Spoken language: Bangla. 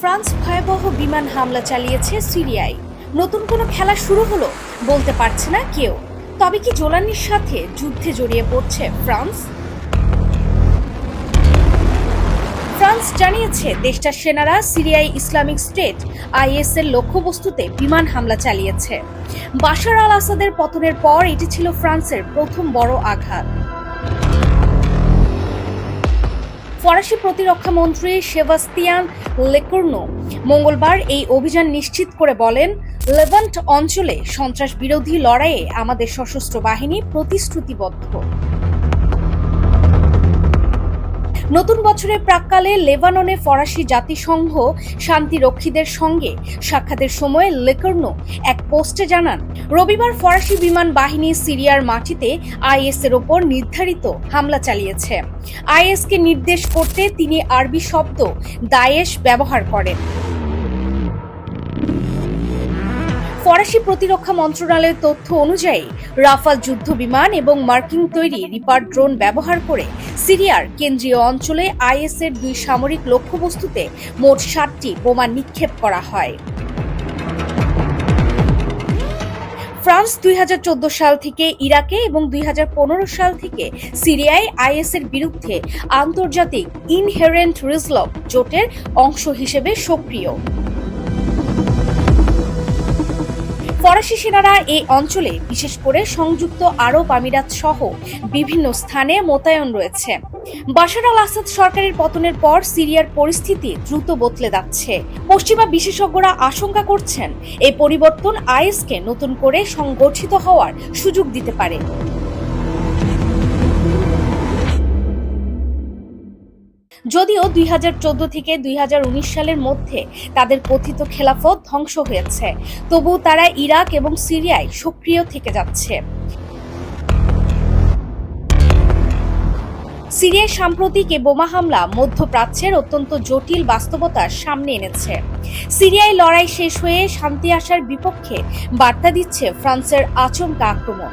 ফ্রান্স ভয়াবহ বিমান হামলা চালিয়েছে সিরিয়ায়। নতুন কোনো খেলা শুরু হলো বলতে পারছে না কেউ। তবে কি জোলানির সাথে যুদ্ধে জড়িয়ে পড়ছে ফ্রান্স? ফ্রান্স জানিয়েছে দেশটার সেনারা সিরিয়ায় ইসলামিক স্টেট আইএস এর লক্ষ্যবস্তুতে বিমান হামলা চালিয়েছে। বাশার আল আসাদের পতনের পর এটি ছিল ফ্রান্সের প্রথম বড় আঘাত। ফরাসি প্রতিরক্ষা মন্ত্রী সেবাস্তিয়ান লেকুর্নো মঙ্গলবার এই অভিযান নিশ্চিত করে বলেন, লেভান্ট অঞ্চলে সন্ত্রাস বিরোধী লড়াইয়ে আমাদের সশস্ত্র বাহিনী প্রতিশ্রুতিবদ্ধ। নতুন বছরের প্রাককালে লেবাননে ফরাসি জাতিসংঘ শান্তিরক্ষীদের সঙ্গে সাক্ষাতের সময় লেকর্নো এক পোস্টে জানান, রবিবার ফরাসি বিমান বাহিনী সিরিয়ার মাটিতে আইএস এর ওপর নির্ধারিত হামলা চালিয়েছে। আইএসকে নির্দেশ করতে তিনি আরবি শব্দ দায়েশ ব্যবহার করেন। ফরাসি প্রতিরক্ষা মন্ত্রণালয়ের তথ্য অনুযায়ী, রাফাল যুদ্ধ বিমান এবং মার্কিন তৈরি রিপার ড্রোন ব্যবহার করে সিরিয়ার কেন্দ্রীয় অঞ্চলে আইএস এর দুই সামরিক লক্ষ্যবস্তুতে মোট ষাটটি বোমা নিক্ষেপ করা হয়। ফ্রান্স দুই হাজার চোদ্দ সাল থেকে ইরাকে এবং দুই হাজার পনেরো সাল থেকে সিরিয়ায় আইএস এর বিরুদ্ধে আন্তর্জাতিক ইনহেরেন্ট রিজলভ জোটের অংশ হিসেবে সক্রিয়। ফরাসি সেনারা এই অঞ্চলে, বিশেষ করে সংযুক্ত আরব আমিরাত সহ বিভিন্ন স্থানে মোতায়েন রয়েছে। বাশার আল আসাদ সরকারের পতনের পর সিরিয়ার পরিস্থিতি দ্রুত বদলে যাচ্ছে। পশ্চিমা বিশেষজ্ঞরা আশঙ্কা করছেন এই পরিবর্তন আইএসকে নতুন করে সংগঠিত হওয়ার সুযোগ দিতে পারে। যদিও দুই হাজার চোদ্দ থেকে দুই সালের মধ্যে তাদের কথিত খেলাফত ধ্বংস হয়েছে তবু তারা ইরাক এবং সিরিয়ায় সক্রিয় থেকে যাচ্ছে। সিরিয়ায় সাম্প্রতিক এ বোমা হামলা মধ্যপ্রাচ্যের অত্যন্ত জটিল বাস্তবতার সামনে এনেছে। সিরিয়ায় লড়াই শেষ হয়ে শান্তি আসার বিপক্ষে বার্তা দিচ্ছে ফ্রান্সের আচমকা আক্রমণ।